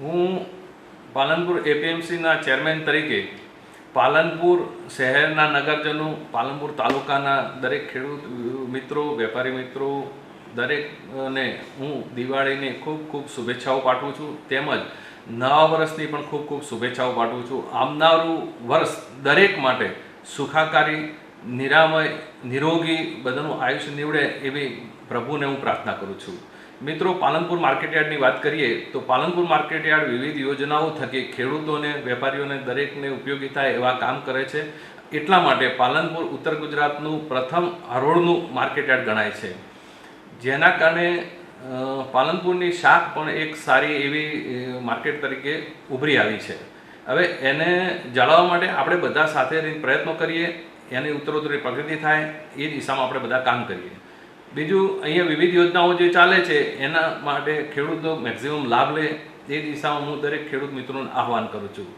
હું પાલનપુર એપીએમસીના ચેરમેન તરીકે પાલનપુર શહેરના નગરજનો, પાલનપુર તાલુકાના દરેક ખેડૂત મિત્રો, વેપારી મિત્રો, દરેકને હું દિવાળીની ખૂબ ખૂબ શુભેચ્છાઓ પાઠવું છું. તેમજ નવા વર્ષની પણ ખૂબ ખૂબ શુભેચ્છાઓ પાઠવું છું. આવનારું વર્ષ દરેક માટે સુખાકારી, નિરામય, નિરોગી, બધાનું આયુષ્ય નીવડે એવી પ્રભુને હું પ્રાર્થના કરું છું. મિત્રો, પાલનપુર માર્કેટયાર્ડની વાત કરીએ, તો પાલનપુર માર્કેટયાર્ડ વિવિધ યોજનાઓ થકી ખેડૂતોને વેપારીઓને દરેકને ઉપયોગી થાય એવા કામ કરે છે. એટલા માટે પાલનપુર ઉત્તર ગુજરાતનું પ્રથમ હરોળનું માર્કેટયાર્ડ ગણાય છે. જેના કારણે પાલનપુરની શાક પણ એક સારી એવી માર્કેટ તરીકે ઉભરી આવી છે. હવે એને જાળવવા માટે આપણે બધા સાથે પ્રયત્નો કરીએ, એની ઉત્તરોત્તરી પ્રગતિ થાય, એ દિશામાં આપણે બધા કામ કરીએ. બીજું અહીંયા વિવિધ યોજનાઓ જે ચાલે છે, એના માટે ખેડૂતો મેક્સિમમ લાભ લે. એ દિશામાં હું દરેક ખેડૂત મિત્રોને આહવાન કરું છું.